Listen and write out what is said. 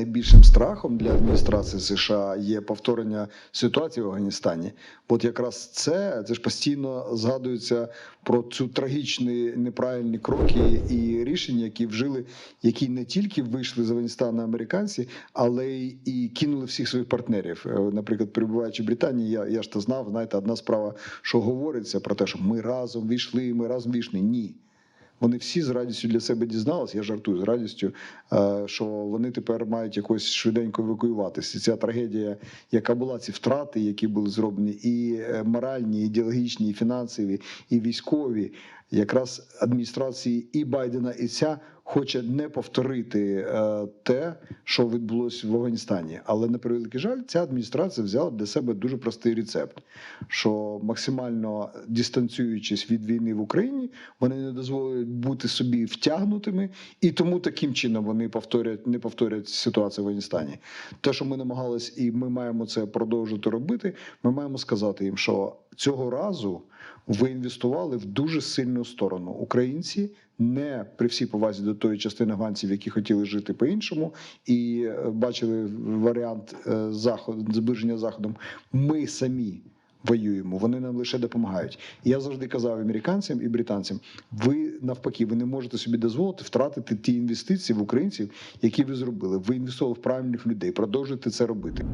найбільшим страхом для адміністрації США є повторення ситуації в Афганістані. От якраз це це ж постійно згадується про цю трагічні неправильні кроки і рішення, які вжили, які не тільки вийшли з Афганістану американці, але й і кинули всіх своїх партнерів. Е, Наприклад, перебуваючи в Британії, я, я ж то знав, знаєте, одна справа, що говориться про те, що ми разом війшли, ми разом війшли. Ні. Вони всі з радістю для себе дізналися, я жартую з радістю, е, що вони тепер мають якось швиденько евакуюватися. Ця трагедія, яка була, ці втрати, які були зроблені, і е, моральні, і ідеологічні, і фінансові, і військові, якраз адміністрації і Байдена, і ця хоче не повторити е, те, що відбулося в Афганістані. Але на превеликий жаль, ця адміністрація взяла для себе дуже простий рецепт: що максимально дистанціюючись від війни в Україні, вони не дозволять бути собі втягнутими, і тому таким чином вони повторять не повторять ситуацію в Афганістані. Те, що ми намагались, і ми маємо це продовжувати робити. Ми маємо сказати їм, що цього разу ви інвестували в дуже сильну сторону. Українці не при всій повазі до тої частини афганців, які хотіли жити по-іншому, і е, бачили варіант е, заходу зближення заходом. Ми самі. Воюємо, вони нам лише допомагають. Я завжди казав американцям і британцям: ви навпаки, ви не можете собі дозволити втратити ті інвестиції в українців, які ви зробили. Ви інвестували в правильних людей. Продовжуйте це робити.